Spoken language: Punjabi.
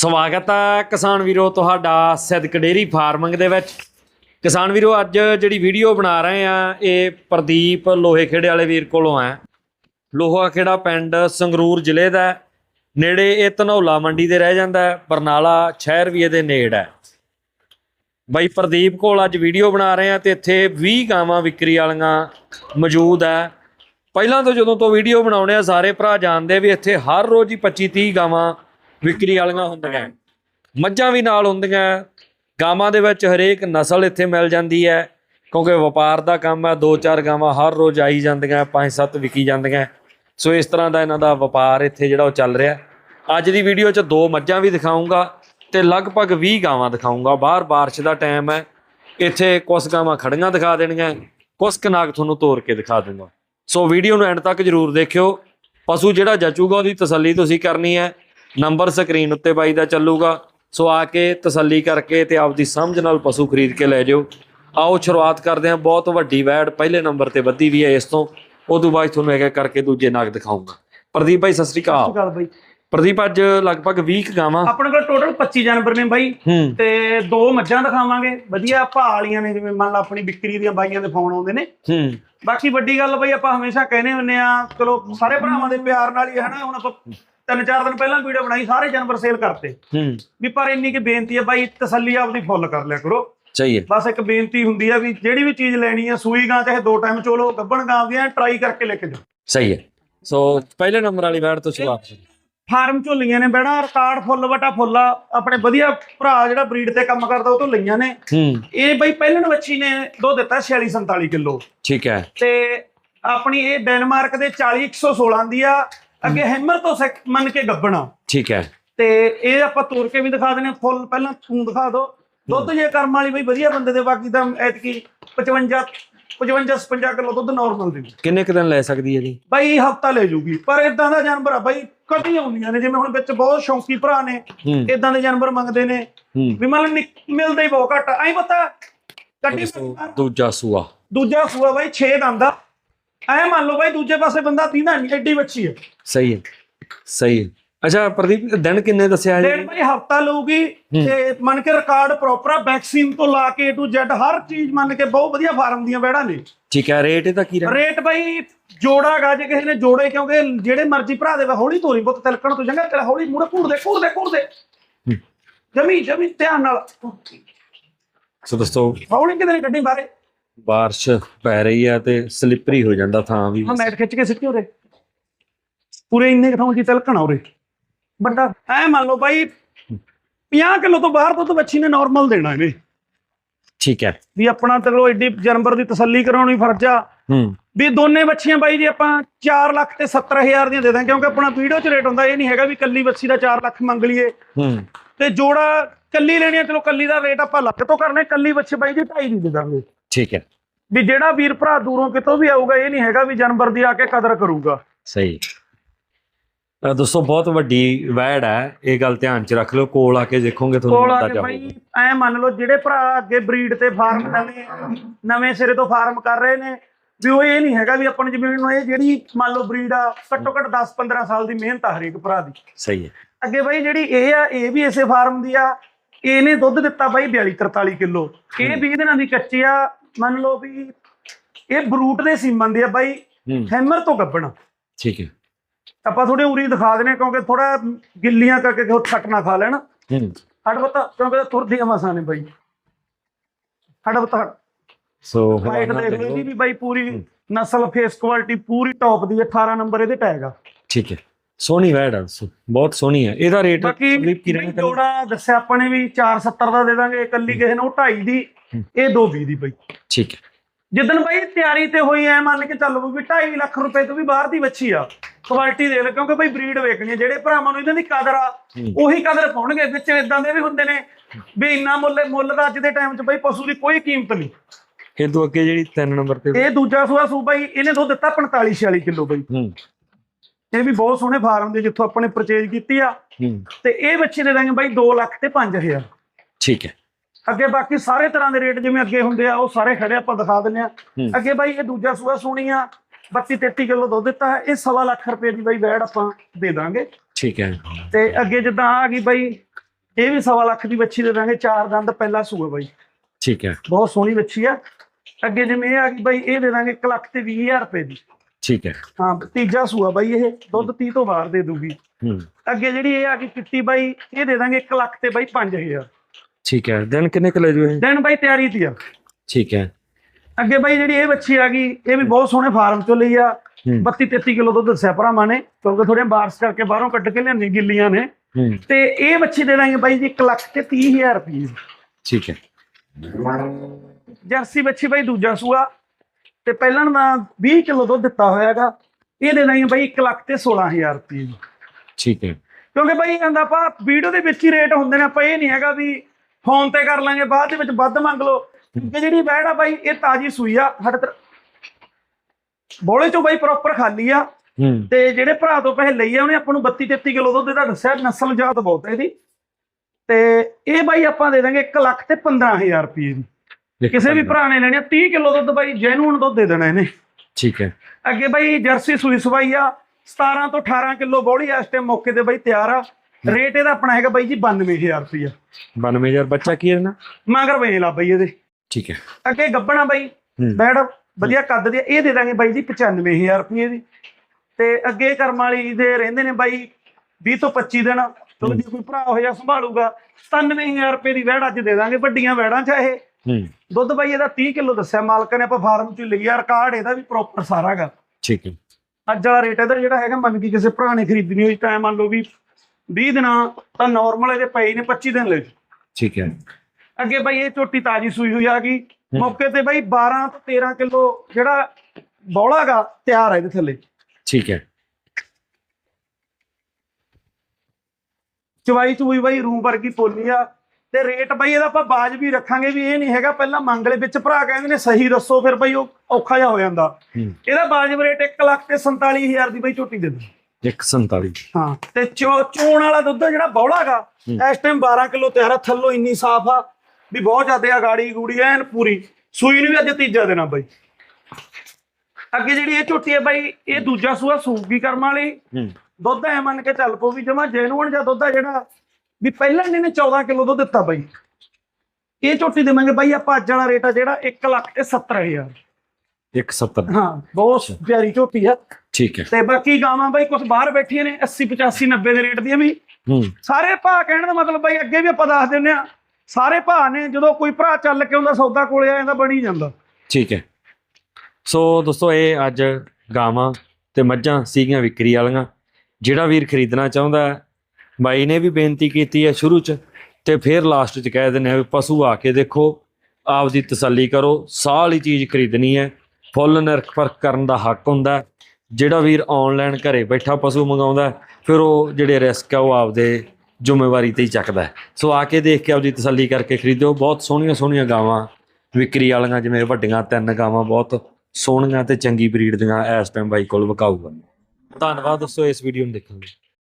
ਸਵਾਗਤ ਹੈ ਕਿਸਾਨ ਵੀਰੋ ਤੁਹਾਡਾ ਸਿੱਧਕ ਡੇਰੀ ਫਾਰਮਿੰਗ ਦੇ ਵਿੱਚ। ਕਿਸਾਨ ਵੀਰੋ, ਅੱਜ ਜਿਹੜੀ ਵੀਡੀਓ ਬਣਾ ਰਹੇ ਆ, ਇਹ ਪ੍ਰਦੀਪ ਲੋਹੇ ਖੇੜੇ ਵਾਲੇ ਵੀਰ ਕੋਲੋਂ ਆ। ਲੋਹਾ ਖੇੜਾ ਪਿੰਡ ਸੰਗਰੂਰ ਜ਼ਿਲ੍ਹੇ ਦਾ ਨੇੜੇ ਇਹ ਧਨੌਲਾ ਮੰਡੀ ਦੇ ਰਹਿ ਜਾਂਦਾ ਬਰਨਾਲਾ ਸ਼ਹਿਰ ਵੀ ਇਹਦੇ ਨੇੜ ਹੈ। ਬਾਈ ਪ੍ਰਦੀਪ ਕੋਲ ਅੱਜ ਵੀਡੀਓ ਬਣਾ ਰਹੇ ਆ ਤੇ ਇੱਥੇ 20 ਗਾਵਾਂ ਵਿਕਰੀ ਵਾਲੀਆਂ ਮੌਜੂਦ ਹੈ। ਪਹਿਲਾਂ ਤੋਂ ਜਦੋਂ ਤੋਂ ਵੀਡੀਓ ਬਣਾਉਣੇ ਆ, ਸਾਰੇ ਭਰਾ ਜਾਣਦੇ ਵੀ ਇੱਥੇ ਹਰ ਰੋਜ਼ ਹੀ 25 30 ਗਾਵਾਂ ਵਿਕਰੀ ਵਾਲੀਆਂ ਹੁੰਦੀਆਂ। ਮੱਝਾਂ ਵੀ ਨਾਲ ਹੁੰਦੀਆਂ। ਗਾਵਾਂ ਦੇ ਵਿੱਚ ਹਰੇਕ ਨਸਲ ਇੱਥੇ ਮਿਲ ਜਾਂਦੀ ਹੈ। ਕਿਉਂਕਿ ਵਪਾਰ ਦਾ ਕੰਮ ਹੈ ਦੋ ਚਾਰ ਗਾਵਾਂ ਹਰ ਰੋਜ਼ ਆਈ ਜਾਂਦੀਆਂ ਪੰਜ ਸੱਤ ਵਿਕੀ ਜਾਂਦੀਆਂ। ਸੋ ਇਸ ਤਰ੍ਹਾਂ ਦਾ ਇਹਨਾਂ ਦਾ ਵਪਾਰ ਇੱਥੇ ਜਿਹੜਾ ਉਹ ਚੱਲ ਰਿਹਾ। ਅੱਜ ਦੀ ਵੀਡੀਓ 'ਚ ਦੋ ਮੱਝਾਂ ਵੀ ਦਿਖਾਉਂਗਾ ਤੇ ਲਗਭਗ 20 ਗਾਵਾਂ ਦਿਖਾਉਂਗਾ ਬਾਹਰ ਬਾਰਿਸ਼ ਦਾ ਟਾਈਮ ਹੈ। ਇੱਥੇ ਕੁਝ ਗਾਵਾਂ ਖੜੀਆਂ ਦਿਖਾ ਦੇਣੀਆਂ। ਕੁਝ ਕਨਾਕ ਤੁਹਾਨੂੰ ਤੋੜ ਕੇ ਦਿਖਾ ਦੂੰਗਾ। ਸੋ ਵੀਡੀਓ ਨੂੰ ਐਂਡ ਤੱਕ ਜਰੂਰ ਦੇਖਿਓ। ਪਸ਼ੂ ਜਿਹੜਾ ਜਚੂਗਾ ਉਹਦੀ ਤਸੱਲੀ ਤੁਸੀਂ ਕਰਨੀ ਹੈ। ਨੰਬਰ ਸਕਰੀਨ ਉੱਤੇ ਬਾਈ ਦਾ ਚੱਲੂਗਾ। ਸੋ ਆ ਕੇ ਤਸੱਲੀ ਕਰਕੇ ਤੇ ਆਪਦੀ ਸਮਝ ਨਾਲ ਪਸ਼ੂ ਖਰੀਦ ਕੇ ਲੈ ਜਾਓ ਆਓ ਸ਼ੁਰੂਆਤ ਕਰਦੇ ਹਾਂ। ਬਹੁਤ ਵੱਡੀ ਵੈੜ ਪਹਿਲੇ ਨੰਬਰ ਤੇ ਵੱਧੀ ਵੀ ਹੈ ਇਸ ਤੋਂ। ਉਦੋਂ ਬਾਅਦ ਤੁਹਾਨੂੰ ਇੱਕ ਕਰਕੇ ਦੂਜੇ ਨਾਗ ਦਿਖਾਉਂਗਾ। ਪ੍ਰਦੀਪ ਭਾਈ ਸਤਿ ਸ਼੍ਰੀ ਅਕਾਲ। ਗੱਲ ਬਾਈ। ਪ੍ਰਦੀਪ ਅੱਜ ਲਗਭਗ 20 ਕੁ ਗਾਵਾਂ। ਆਪਣੇ ਕੋਲ ਟੋਟਲ 25 ਜਾਨਵਰ ਨੇ ਬਾਈ। ਹੂੰ। ਤੇ ਦੋ ਮੱਝਾਂ ਦਿਖਾਵਾਂਗੇ। ਵਧੀਆ ਭਾਅ ਵਾਲੀਆਂ ਨੇ ਜਿਵੇਂ ਮੰਨ ਲਾ ਆਪਣੀ ਵਿਕਰੀ ਦੀਆਂ ਬਾਈਆਂ ਦੇ ਫੋਨ ਆਉਂਦੇ ਨੇ। ਹੂੰ। ਬਾਕੀ ਵੱਡੀ ਗੱਲ ਬਾਈ ਆਪਾਂ ਹਮੇਸ਼ਾ ਕਹਿੰਦੇ ਹੁੰਨੇ ਆ ਚਲੋ ਸਾਰੇ ਭਰਾਵਾਂ ਦੇ ਪਿਆਰ ਨਾਲ ਹੀ ਹੈ ਨਾ ਹੁਣ ਆਪਾਂ ਤਿੰਨ ਚਾਰ ਦਿਨ ਪਹਿਲਾਂ ਵੀਡੀਓ ਬਣਾਈ ਸਾਰੇ ਜਾਨਵਰ ਸੇਲ ਕਰਤੇ। ਹੂੰ। ਵੀ ਪਰ ਇੰਨੀ ਕਿ ਬੇਨਤੀ ਹੈ ਬਾਈ ਤਸੱਲੀ ਆਪਦੀ ਫੁੱਲ ਕਰ ਲਿਆ ਕਰੋ। ਸਹੀ ਹੈ। ਬਸ ਇੱਕ ਬੇਨਤੀ ਹੁੰਦੀ ਆ ਵੀ ਜਿਹੜੀ ਵੀ ਚੀਜ਼ ਲੈਣੀ ਆ ਸੂਈ ਗਾਂ ਚਾਹੇ ਦੋ ਟਾਈਮ ਚੋਲੋ ਗੱਬਣ ਗਾਂ ਦੀਆਂ ਟਰਾਈ ਕਰਕੇ ਲੈ ਕੇ ਜਾਓ। ਸਹੀ ਹੈ। ਸੋ ਪਹਿਲੇ ਨੰਬਰ ਵਾਲੀ ਵੈੜ ਤੋਂ ਸ਼ੁਰੂਆਤ ਫਾਰਮ ਚੋਂ ਲਈਆਂ ਨੇ ਬੈਣਾ ਰਿਕਾਰਡ ਫੁੱਲ ਵਟਾ ਫੁੱਲ ਆਪਣੇ ਵਧੀਆ ਭਰਾ ਜਿਹੜਾ ਬਰੀਡ ਤੇ ਕੰਮ ਕਰਦਾ ਉਹ ਤੋਂ ਲਈਆਂ ਨੇ। ਹੂੰ। ਇਹ ਬਈ ਪਹਿਲਣ ਵੱਛੀ ਨੇ ਦੁੱਧ ਦਿੱਤਾ 46 47 ਕਿਲੋ। ਠੀਕ ਹੈ। ਤੇ ਆਪਣੀ ਇਹ ਡੈਨਮਾਰਕ ਦੇ 40 116 ਦੀ ਆ ਅੱਗੇ ਹੈਮਰ ਤੋਂ ਸੈਕ- ਮੰਨ ਕੇ ਗੱਬਣਾ। ਠੀਕ ਹੈ। ਤੇ ਇਹ ਆਪਾਂ ਤੋੜ ਕੇ ਵੀ ਦਿਖਾ ਦਿੰਦੇ ਫੁੱਲ ਪਹਿਲਾਂ ਤੂੰ ਦਿਖਾ ਦੋ। ਦੁੱਧ ਜੇ ਕਰਮ ਵਾਲੀ ਬਈ ਵਧੀਆ ਬੰਦੇ ਦੇ ਬਾਕੀ ਤਾਂ ਐਤਕੀ 55 55 56 ਕਿਲੋ ਦੁੱਧ ਨਾਰਮਲ ਦੀ। ਕਿੰਨੇ ਕੁ ਦਿਨ ਲੈ ਸਕਦੀ ਹੈ ਜੀ? ਬਾਈ ਹਫਤਾ ਲੈ ਜੂਗੀ ਪਰ ਇਦਾਂ ਦਾ ਜਾਨਵਰ ਆ ਬਾਈ ਕਦੀ ਆਉਂਦੀਆਂ ਨੇ ਜਿਵੇਂ ਹੁਣ ਵਿੱਚ ਬਹੁਤ ਸ਼ੌਂਕੀ ਭਰਾ ਨੇ ਇਦਾਂ ਦੇ ਜਾਨਵਰ ਮੰਗਦੇ ਨੇ। ਵੀ ਮਤਲਬ ਮਿਲਦਾ ਹੀ ਬਹੁਤ ਘੱਟ ਐਂ ਪਤਾ ਕੱਢੀ ਦੂਜਾ ਸੂਆ। ਦੂਜਾ ਸੂਆ ਬਾਈ 6 ਦੰਦ ਐ ਮੰਨ ਲਓ ਬਾਈ ਦੂਜੇ ਪਾਸੇ ਬੰਦਾ ਨਹੀਂ ਐਡੀ ਬੱਚੀ ਹੈ ਸਹੀ ਹੈ ਸਹੀ ਹੈ। ਅੱਛਾ ਪ੍ਰਦੀਪ ਦਿਨ ਕਿੰਨੇ ਦੱਸਿਆ ਡੇਢ ਜੀ ਬਾਈ ਹਫਤਾ ਲਊਗੀ ਤੇ ਮੰਨ ਕੇ ਰਿਕਾਰਡ ਪ੍ਰੋਪਰ ਆ ਵੈਕਸੀਨ ਤੋਂ ਲਾ ਕੇ ਟੂ Z ਹਰ ਚੀਜ਼ ਮੰਨ ਕੇ ਬਹੁਤ ਵਧੀਆ ਫਾਰਮ ਦੀਆਂ ਵੈੜਾਂ ਨੇ। ਠੀਕ ਹੈ ਰੇਟ ਇਹਦਾ ਕੀ ਰਹਿ ਰੇਟ ਬਾਈ ਜੋੜਾ ਗਾ ਜੇ ਕਿਸੇ ਨੇ ਜੋੜੇ ਕਿਉਂਕਿ ਜਿਹੜੇ ਮਰਜ਼ੀ ਭਰਾ ਦੇ ਵਾ ਹੌਲੀ ਤੋਰੀ ਪੁੱਤ ਤਿਲਕਣ ਤੋਂ ਚੰਗਾ ਤੇਰਾ ਹੌਲੀ ਮੂਰੇ ਘੂਰਦੇ ਘੂਰਦੇ ਘੂਰਦੇ। ਹੂੰ। ਜਮੀ ਜਮੀ ਧਿਆਨ ਨਾਲ। ਸੋ ਦੋਸਤੋ ਹੌਲੀ ਕਿਤੇ ਨਹੀਂ ਕੱਢੀ ਬਾਰੇ ਬਾਰਿਸ਼ ਪੈ ਰਹੀ ਹੈ ਤੇ ਸਲਿੱਪਰੀ ਹੋ ਜਾਂਦਾ ਥਾਂ ਵੀ। ਹਾਂ ਮੈਟ ਖਿੱਚ ਕੇ ਸਿੱਟੀ ਉਰੇ। ਪੂਰੇ ਇੰਨੇ ਥਾਂ ਜੀ ਤਿਲਕਣਾ ਉਰੇ। ਵੱਡਾ ਐ ਮੰਨ ਲਓ ਬਾਈ 50 ਕਿਲੋ ਤੋਂ ਬਾਹਰ ਦੁੱਧ ਬੱਚੀ ਨੇ ਨਾਰਮਲ ਦੇਣਾ ਇਹਨੇ। ਠੀਕ ਹੈ। ਵੀ ਆਪਣਾ ਚਲੋ ਐਡੀ ਜਨਵਰ ਦੀ ਤਸੱਲੀ ਕਰਾਉਣੀ ਫਰਜ਼ ਆ। ਹੂੰ। ਵੀ ਦੋਨੇ ਬੱਚੀਆਂ ਬਾਈ ਜੀ ਆਪਾਂ 4 ਲੱਖ ਤੇ 70000 ਦੀਆਂ ਦੇ ਦਾਂ ਕਿਉਂਕਿ ਆਪਣਾ ਵੀਡੀਓ 'ਚ ਰੇਟ ਹੁੰਦਾ ਇਹ ਨਹੀਂ ਹੈਗਾ ਵੀ ਕੱਲੀ ਬੱਚੀ ਦਾ 4 ਲੱਖ ਮੰਗ ਲਈਏ। ਹੂੰ। ਤੇ ਜੋੜਾ ਕੱਲੀ ਲੈਣੀ ਆ ਚਲੋ ਕੱਲੀ ਦਾ ਰੇਟ ਆਪਾਂ ਲੱਖ ਤੋਂ ਕਰਨੇ ਕੱਲੀ ਬੱਚੇ ਬਾਈ ਜੀ 2.5 ਦੀ ਦੇ ਦਾਂਗੇ। ਠੀਕ ਹੈ। ਵੀ ਜਿਹੜਾ ਵੀਰ ਭਰਾ ਦੂਰੋਂ ਕਿਤੋਂ ਵੀ ਆਊਗਾ ਇਹ ਨਹੀਂ ਹੈਗਾ ਵੀ ਜਨਵਰ ਦੀ ਆ ਕੇ ਕਦਰ ਕਰੂਗਾ। ਸਹੀ। ਦੋਸਤੋ ਬਹੁਤ ਵੱਡੀ ਵੈੜ ਹੈ ਇਹ ਗੱਲ ਧਿਆਨ ਚ ਰੱਖ ਲਿਓ ਕੋਲ ਆ ਕੇ ਦੇਖੋਗੇ ਤੁਹਾਨੂੰ ਕੋਲ ਆ ਕੇ ਬਾਈ ਐ ਮੰਨ ਲਓ ਜਿਹੜੇ ਭਰਾ ਅੱਗੇ ਬਰੀਡ ਤੇ ਫਾਰਮ ਨਵੇਂ ਨਵੇਂ ਸਿਰੇ ਤੋਂ ਫਾਰਮ ਕਰ ਰਹੇ ਨੇ ਵੀ ਉਹ ਇਹ ਨਹੀਂ ਹੈਗਾ ਵੀ ਆਪਣੀ ਜ਼ਮੀਨ ਨੂੰ ਇਹ ਜਿਹੜੀ ਮੰਨ ਲਓ ਬਰੀਡ ਆ ਘੱਟੋ ਘੱਟ 10 15 ਸਾਲ ਦੀ ਮਿਹਨਤ ਆ ਹਰੇਕ ਭਰਾ ਦੀ। ਸਹੀ ਹੈ। ਅੱਗੇ ਬਾਈ ਜਿਹੜੀ ਇਹ ਆ ਇਹ ਵੀ ਇਸੇ ਫਾਰਮ ਦੀ ਆ ਇਹਨੇ ਦੁੱਧ ਦਿੱਤਾ ਬਾਈ 42 43 ਕਿਲੋ। ਇਹ 20 ਦਿਨਾਂ ਦੀ ਕੱਚੀ ਆ ਮੰਨ ਲਓ ਵੀ ਇਹ ਬਰੂਟ ਦੇ ਸੀਮਨ ਦੀ ਆ ਬਾਈ ਹੈਮਰ ਤੋਂ ਗੱਬਣਾ। ਠੀਕ ਹੈ। ਆਪਾਂ ਥੋੜੇ ਉਰੀ ਦਿਖਾ ਦਨੇ ਕਿਉਂਕਿ ਥੋੜਾ ਗਿੱਲੀਆਂ ਕਰਕੇ ਉਹ ਛੱਟ ਨਾ ਖਾ ਲੈਣ। ਹੂੰ। ਹੱਡ ਬਤਾ ਕਿਉਂਕਿ ਤੁਰਦੀਆਂ ਮਸਾਂ ਨੇ ਬਾਈ। ਹੱਡ ਬਤਾ ਸੋ ਹਾਈਟ ਦੇਖ। ਇਹਦੀ ਵੀ ਬਾਈ ਪੂਰੀ ਨਸਲ ਫੇਸ ਕੁਆਲਿਟੀ ਪੂਰੀ ਟੌਪ ਦੀ ਹੈ, 18 ਨੰਬਰ ਇਹਦੇ ਟੈਗ ਆ। ਠੀਕ ਹੈ। ਸੋਹਣੀ ਵੈੜ ਆ ਬਹੁਤ ਸੋਹਣੀ ਹੈ। ਇਹਦਾ ਰੇਟ ਬਾਕੀ ਜੋੜਾ ਦੱਸਿਆ ਆਪਾਂ ਨੇ ਵੀ 470 ਦਾ ਦੇ ਦਾਂਗੇ ਇਕੱਲੀ ਕਿਸੇ ਨੂੰ 2.5 ਦੀ। ਇਹ 220 ਦੀ ਬਾਈ। ਠੀਕ ਹੈ। ਜਿੱਦਣ ਬਾਈ ਤਿਆਰੀ ਤੇ ਹੋਈ ਐ ਮੰਨ ਕੇ ਚੱਲ ਵੀ 2.5 ਲੱਖ ਰੁਪਏ ਤੋਂ ਵੀ ਬਾਹਰ ਦੀ ਬੱਚੀ ਆ ਕੁਆਲਿਟੀ ਦੇ ਲੈ ਕਿਉਂਕਿ ਬਾਈ ਬਰੀਡ ਵੇਖਣੀ ਆ ਜਿਹੜੇ ਭਰਾਵਾਂ ਨੂੰ ਇਹਨਾਂ ਦੀ ਕਦਰ ਆ ਹੂੰ। ਉਹੀ ਕਦਰ ਪਾਉਣਗੇ ਵਿੱਚ ਇਦਾਂ ਦੇ ਵੀ ਹੁੰਦੇ ਨੇ ਵੀ ਇੰਨਾ ਮੁੱਲ ਮੁੱਲ ਦਾ ਅੱਜ ਦੇ ਟਾਈਮ 'ਚ ਬਾਈ ਪਸ਼ੂ ਦੀ ਕੋਈ ਕੀਮਤ ਨਹੀਂ। ਇਹ ਤੋਂ ਅੱਗੇ ਜਿਹੜੀ 3 ਨੰਬਰ ਤੇ ਇਹ ਦੂਜਾ ਸੂਆ ਸੂ ਬਾਈ ਇਹਨੇ ਦੁੱਧ ਦਿੱਤਾ 45 46 ਕਿਲੋ ਬਾਈ। ਹੂੰ। ਇਹ ਵੀ ਬਹੁਤ ਸੋਹਣੇ ਫਾਰਮ ਦੇ ਜਿੱਥੋਂ ਆਪਾਂ ਨੇ ਪਰਚੇਜ ਕੀਤੀ ਆ। ਹੂੰ। ਤੇ ਇਹ ਬੱਚੇ ਦੇ ਦਾਂਗੇ ਬਾਈ 2 ਲੱਖ ਤੇ 5000 ਠੀਕ ਹੈ। ਅੱਗੇ ਬਾਕੀ ਸਾਰੇ ਤਰ੍ਹਾਂ ਦੇ ਰੇਟ ਜਿਵੇਂ ਅੱਗੇ ਹੁੰਦੇ ਆ ਉਹ ਸਾਰੇ ਖੜੇ ਆਪਾਂ ਦਿਖਾ ਦਿੰਨੇ ਆ। ਅੱਗੇ ਬਾਈ ਇਹ ਦੂਜਾ ਸੂਆ ਸੋਹਣੀ ਆ 32 33 ਕਿਲੋ ਦੁੱਧ ਦਿੱਤਾ ਹੈ ਇਹ ਸਵਾ ਲੱਖ ਰੁਪਏ ਦੀ ਬਾਈ ਵੈੜ ਆਪਾਂ ਦੇ ਦਾਂਗੇ। ਠੀਕ ਹੈ। ਤੇ ਅੱਗੇ ਜਿੱਦਾਂ ਆ ਗਈ ਬਾਈ ਇਹ ਵੀ ਸਵਾ ਲੱਖ ਦੀ ਬੱਚੀ ਦੇ ਦਾਂਗੇ ਚਾਰ ਦੰਦ ਪਹਿਲਾ ਸੂਆ ਬਾਈ। ਠੀਕ ਹੈ। ਬਹੁਤ ਸੋਹਣੀ ਬੱਚੀ ਆ। ਅੱਗੇ ਜਿਵੇਂ ਇਹ ਆ ਗਈ ਬਾਈ ਇਹ ਦੇ ਦਾਂਗੇ 1 ਲੱਖ ਤੇ 20000 ਰੁਪਏ ਦੀ। ਠੀਕ ਹੈ। ਹਾਂ ਤੀਜਾ ਸੂਆ ਬਾਈ ਇਹ ਦੁੱਧ 30 ਤੋਂ ਬਾਹਰ ਦੇ ਦੂਗੀ। ਹੂੰ। ਅੱਗੇ ਜਿਹੜੀ ਇਹ ਆ ਗਈ ਕਿੱਟੀ ਬਾਈ ਇਹ ਦੇ ਦਾਂਗੇ 1 ਲੱਖ ਤੇ ਬਾਈ 5000 ਠੀਕ ਹੈ ਦਿਨ ਕਿੰਨੇ ਕੁ ਲੈ ਜੂ ਇਹ? ਦਿਨ ਬਾਈ ਤਿਆਰੀ ਤੀ ਆ। ਠੀਕ ਹੈ। ਅੱਗੇ ਬਾਈ ਜਿਹੜੀ ਇਹ ਬੱਚੀ ਆ ਗਈ ਇਹ ਵੀ ਬਹੁਤ ਸੋਹਣੇ ਫਾਰਮ ਚੋਂ ਲਈ ਆ। ਹੂੰ। 32 33 ਕਿਲੋ ਦੁੱਧ ਦੱਸਿਆ ਭਰਾਵਾਂ ਨੇ ਕਿਉਂਕਿ ਥੋੜੀਆਂ ਬਾਰਸ ਕਰਕੇ ਬਾਹਰੋਂ ਕੱਢ ਕੇ ਲਿਆਂਦੀ ਗਿੱਲੀਆਂ ਨੇ। ਤੇ ਇਹ ਬੱਚੀ ਦੇ ਦਾਂਗੇ ਬਾਈ ਜੀ 1 ਲੱਖ ਤੇ 30000 ਰੁਪਏ ਠੀਕ ਹੈ। ਜਰਸੀ ਬੱਚੀ ਬਾਈ ਦੂਜਾ ਸੂਆ। ਤੇ ਪਹਿਲਾਂ ਦਾ 20 ਕਿਲੋ ਦੁੱਧ ਦਿੱਤਾ ਹੋਇਆਗਾ। ਇਹ ਦੇ ਦਾਂਗੇ ਬਾਈ 1 ਲੱਖ ਤੇ 16000 ਰੁਪਏ ਠੀਕ ਹੈ। ਕਿਉਂਕਿ ਬਾਈ ਕਹਿੰਦਾ ਆਪਾਂ ਵੀਡੀਓ ਦੇ ਵਿੱਚ ਹੀ ਰੇਟ ਹੁੰਦੇ ਨੇ ਆਪਾਂ ਇਹ ਨਹੀਂ ਹੈਗਾ ਵੀ ਫੋਨ ਤੇ ਕਰ ਲਾਂਗੇ ਬਾਅਦ ਦੇ ਵਿੱਚ ਵੱਧ ਮੰਗ ਲਓ। ਕਿਉਂਕਿ ਜਿਹੜੀ ਬੈੜ ਆ ਬਾਈ ਇਹ ਤਾਜੀ ਸੂਈ ਆ ਸਾਡੇ ਤਰ ਬੋਲੇ ਚੋਂ ਬਾਈ ਪ੍ਰੋਪਰ ਖਾਲੀ ਆ। ਤੇ ਜਿਹੜੇ ਭਰਾ ਤੋਂ ਪੈਸੇ ਲਈ ਆ ਉਹਨੇ ਆਪਾਂ ਨੂੰ 32 33 ਕਿਲੋ ਦੁੱਧ ਦਾ ਦੱਸਿਆ ਨਸਲ ਜਾਤ ਬਹੁਤ ਹੈ ਇਹਦੀ। ਤੇ ਇਹ ਬਾਈ ਆਪਾਂ ਦੇ ਦਾਂਗੇ 1 ਲੱਖ ਤੇ 15000 ਰੁਪਏ ਦੀ। ਕਿਸੇ ਵੀ ਭਰਾ ਨੇ ਲੈਣੀ ਆ 30 ਕਿਲੋ ਦੁੱਧ ਬਾਈ ਜੈਨੂਨ ਦੁੱਧ ਦੇ ਦੇਣਾ ਇਹਨੇ। ਠੀਕ ਹੈ। ਅੱਗੇ ਬਾਈ ਜਰਸੀ ਸੂਈ ਸਵਾਈ ਆ 17 ਤੋਂ 18 ਕਿਲੋ ਬੋਲੀ ਇਸ ਟਾਈਮ ਮੌਕੇ ਤੇ ਬਾਈ ਤਿਆਰ ਆ। ਰੇਟ ਇਹਦਾ ਆਪਣਾ ਹੈਗਾ ਬਾਈ ਜੀ 92000 ਰੁਪਇਆ 92000 ਬੱਚਾ ਕੀ ਹੈ ਨਾ ਮਗਰ ਵੇਲ ਆ ਬਾਈ ਇਹਦੇ। ਠੀਕ ਹੈ। ਅੱਗੇ ਗੱਬਣਾ ਬਾਈ ਹੂੰ। ਬੈਡ ਵਧੀਆ ਕੱਦ ਦੀ ਇਹ ਦੇ ਦਾਂਗੇ ਬਾਈ ਜੀ 95000 ਰੁਪਏ ਦੀ। ਤੇ ਅੱਗੇ ਕਰਮ ਵਾਲੀ ਦੇ ਰਹਿੰਦੇ ਨੇ ਬਾਈ 20 ਤੋਂ 25 ਦਿਨ। ਚਲੋ ਜੇ ਕੋਈ ਭਰਾ ਹੋਇਆ ਸੰਭਾਲੂਗਾ 97000 ਰੁਪਏ ਦੀ ਵੈੜ ਅੱਜ ਦੇ ਦਾਂਗੇ ਵੱਡੀਆਂ ਵੈੜਾਂ ਚ ਇਹ। ਹੂੰ। ਦੁੱਧ ਬਾਈ ਇਹਦਾ 30 ਕਿਲੋ ਦੱਸਿਆ ਮਾਲਕ ਨੇ ਆਪਾਂ ਫਾਰਮ ਚ ਲਈ ਆ ਰਿਕਾਰਡ ਇਹਦਾ ਵੀ ਪ੍ਰੋਪਰ ਸਾਰਾ ਹੈਗਾ ਠੀਕ ਹੈ। ਅੱਜ ਵਾਲਾ ਰੇਟ ਇਹਦਾ ਜਿਹੜਾ ਹੈਗਾ ਮੰਨ ਕੇ ਕਿਸੇ ਭਰਾ ਨੇ ਖਰੀਦਣੀ ਹੋਈ ਤਾਂ ਮੰਨ ਲਓ ਵੀ 20 ਦਿਨਾਂ ਤਾਂ ਨਾਰਮਲ ਇਹਦੇ ਪਏ ਨੇ 25 ਦਿਨ ਲੈ ਠੀਕ ਹੈ। ਅੱਗੇ ਬਾਈ ਇਹ ਝੋਟੀ ਤਾਜੀ ਸੂਈ ਹੋਈ ਆ ਗਈ। ਮੌਕੇ ਤੇ ਬਾਈ 12 ਤੋਂ 13 ਕਿਲੋ ਜਿਹੜਾ ਬੌਲਾਗਾ ਤਿਆਰ ਹੈ ਇਹਦੇ ਥੱਲੇ। ਠੀਕ ਹੈ। ਚਵਾਈ ਚੂਈ ਬਾਈ ਰੂਮ ਵਰਗੀ ਪੋਲੀ ਆ ਤੇ ਰੇਟ ਬਾਈ ਇਹਦਾ ਆਪਾਂ ਬਾਜ ਵੀ ਰੱਖਾਂਗੇ ਵੀ ਇਹ ਨਹੀਂ ਹੈਗਾ ਪਹਿਲਾਂ ਮੰਗਲੇ ਵਿੱਚ ਭਰਾ ਕਹਿੰਦੇ ਨੇ ਸਹੀ ਦੱਸੋ ਫਿਰ ਬਾਈ ਉਹ ਔਖਾ ਜਿਹਾ ਹੋ ਜਾਂਦਾ। ਇਹਦਾ ਬਾਜਬ ਰੇਟ 1 ਲੱਖ ਤੇ 47000 ਦੀ ਬਾਈ ਝੋਟੀ ਦੇ ਦੇ 147 ਹਾਂ। ਤੇ ਚੋ- ਚੋਣ ਵਾਲਾ ਦੁੱਧ ਜਿਹੜਾ ਬੌਲਾਗਾ। ਇਸ ਟਾਈਮ 12 ਕਿਲੋ ਤਿਆਰ ਥੱਲੋਂ ਇੰਨੀ ਸਾਫ਼ ਆ ਵੀ ਬਹੁਤ ਜ਼ਿਆਦਾ ਆ ਗਾੜੀ ਗੂੜੀ ਐਨ ਪੂਰੀ। ਸੂਈ ਨੂੰ ਵੀ ਅੱਜ ਤੀਜਾ ਦੇਣਾ ਬਾਈ। ਅੱਗੇ ਜਿਹੜੀ ਇਹ ਝੋਟੀ ਹੈ ਬਾਈ ਇਹ ਦੂਜਾ ਸੂਆ ਸੂਗੀ ਕਰਮ ਵਾਲੀ। ਹੂੰ। ਦੁੱਧ ਐ ਮੰਨ ਕੇ ਚੱਲ ਪੋ ਵੀ ਜਮਾ ਜੈਨੂਨ ਜਾਂ ਦੁੱਧ ਆ ਜਿਹੜਾ ਵੀ ਪਹਿਲਾਂ ਇਹਨੇ 14 ਕਿਲੋ ਦੁੱਧ ਦਿੱਤਾ ਬਾਈ। ਇਹ ਝੋਟੀ ਦੇਵਾਂਗੇ ਬਾਈ ਆਪਾਂ ਅੱਜ ਵਾਲਾ ਰੇਟ ਆ ਜਿਹੜਾ 1 ਲੱਖ ਤੇ 70000 170 ਹਾਂ ਬਹੁਤ ਪਿਆਰੀ ਝੋਟੀ ਆ। ਠੀਕ ਹੈ। ਤੇ ਬਾਕੀ ਗਾਵਾਂ ਬਾਈ ਕੁਝ ਬਾਹਰ ਬੈਠੀਆਂ ਨੇ 80 85 90 ਦੇ ਰੇਟ ਦੀਆਂ ਵੀ। ਹੂੰ। ਸਾਰੇ ਭਾ ਕਹਿਣ ਦਾ ਮਤਲਬ ਬਾਈ ਅੱਗੇ ਵੀ ਆਪਾਂ ਦੱਸ ਦਿੰਨੇ ਆ ਸਾਰੇ ਭਾ ਨੇ ਜਦੋਂ ਕੋਈ ਭਰਾ ਚੱਲ ਕੇ ਆਉਂਦਾ ਸੌਦਾ ਕੋਲੇ ਆ ਜਾਂਦਾ ਬਣੀ ਜਾਂਦਾ। ਠੀਕ ਹੈ। ਸੋ ਦੋਸਤੋ ਇਹ ਅੱਜ ਗਾਵਾਂ ਤੇ ਮੱਝਾਂ ਸੀਗੀਆਂ ਵਿਕਰੀ ਵਾਲੀਆਂ। ਜਿਹੜਾ ਵੀਰ ਖਰੀਦਣਾ ਚਾਹੁੰਦਾ ਹੈ, ਬਾਈ ਨੇ ਵੀ ਬੇਨਤੀ ਕੀਤੀ ਹੈ ਸ਼ੁਰੂ 'ਚ ਤੇ ਫਿਰ ਲਾਸਟ 'ਚ ਕਹਿ ਦਿੰਦੇ ਆ ਵੀ ਪਸ਼ੂ ਆ ਕੇ ਦੇਖੋ ਆਪਦੀ ਤਸੱਲੀ ਕਰੋ ਸਾਲ ਹੀ ਚੀਜ਼ ਖਰੀਦਣੀ ਹੈ। ਫੁੱਲ ਨਿਰਖਪਰਕ ਕਰਨ ਦਾ ਹੱਕ ਹੁੰਦਾ ਜਿਹੜਾ ਵੀਰ ਆਨਲਾਈਨ ਘਰੇ ਬੈਠਾ ਪਸ਼ੂ ਮੰਗਾਉਂਦਾ ਫਿਰ ਉਹ ਜਿਹੜੇ ਰਿਸਕ ਆ, ਉਹ ਆਪਦੇ ਜ਼ਿੰਮੇਵਾਰੀ ਤੇ ਹੀ ਚੱਕਦਾ ਸੋ ਆ ਕੇ ਦੇਖ ਕੇ ਆਪਦੀ ਤਸੱਲੀ ਕਰਕੇ ਖਰੀਦਿਓ। ਬਹੁਤ ਸੋਹਣੀਆਂ ਸੋਹਣੀਆਂ ਗਾਵਾਂ, ਵਿਕਰੀ ਵਾਲੀਆਂ ਜਿਵੇਂ ਵੱਡੀਆਂ ਤਿੰਨ ਗਾਵਾਂ, ਬਹੁਤ ਸੋਹਣੀਆਂ ਤੇ ਚੰਗੀ ਬਰੀਡ ਦੀਆਂ ਇਸ ਟਾਈਮ ਬਾਈ ਕੋਲ ਵਿਕਾਊਗਾ। ਧੰਨਵਾਦ, ਦੋਸਤੋ, ਇਸ ਵੀਡੀਓ ਨੂੰ ਦੇਖਣ ਲਈ।